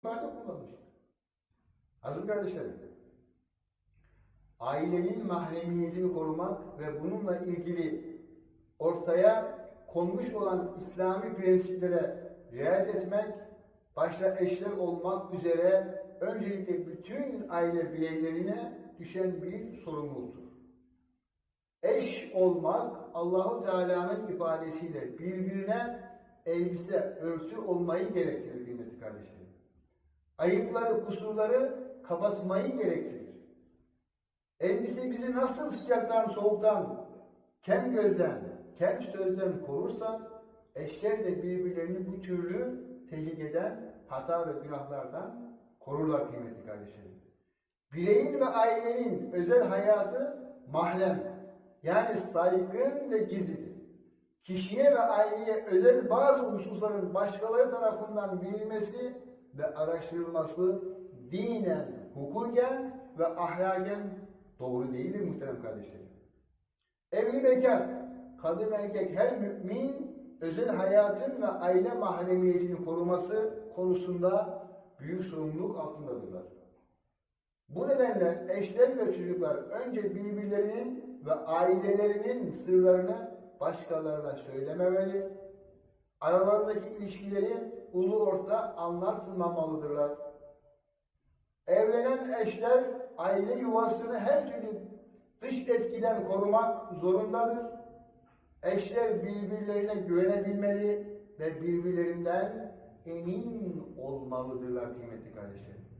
ifade kullanmış. Aziz kardeşlerim, ailenin mahremiyetini korumak ve bununla ilgili ortaya konmuş olan İslami prensiplere riayet etmek, başta eşler olmak üzere öncelikle bütün aile bireylerine düşen bir sorumluluktur. Eş olmak Allahu Teala'nın ifadesiyle birbirine elbise, örtü olmayı gerektirir kıymetli kardeşlerim. Ayıpları, kusurları kapatmayı gerektirir. Elbise bizi nasıl sıcaktan, soğuktan, kem gözden, kem sözden korursa, eşler de birbirlerini bu türlü tehlikeden, hata ve günahlardan korurlar kıymetli kardeşlerim. Bireyin ve ailenin özel hayatı mahrem, yani saygın ve gizlidir. Kişiye ve aileye özel bazı hususların başkaları tarafından bilinmesi ve araştırılması dinen, hukuken ve ahlaken doğru değildir muhterem kardeşlerim. Evli bekar, kadın erkek her mümin özel hayatın ve aile mahremiyetini koruması konusunda büyük sorumluluk altındadırlar. Bu nedenle eşler ve çocuklar önce birbirlerinin ve ailelerinin sırlarını başkalarına söylememeli, aralarındaki ilişkileri ulu orta anlatmamalıdırlar. Evlenen eşler aile yuvasını her türlü dış etkiden korumak zorundadır. Eşler birbirlerine güvenebilmeli ve birbirlerinden emin olmalıdırlar kıymetli kardeşlerim.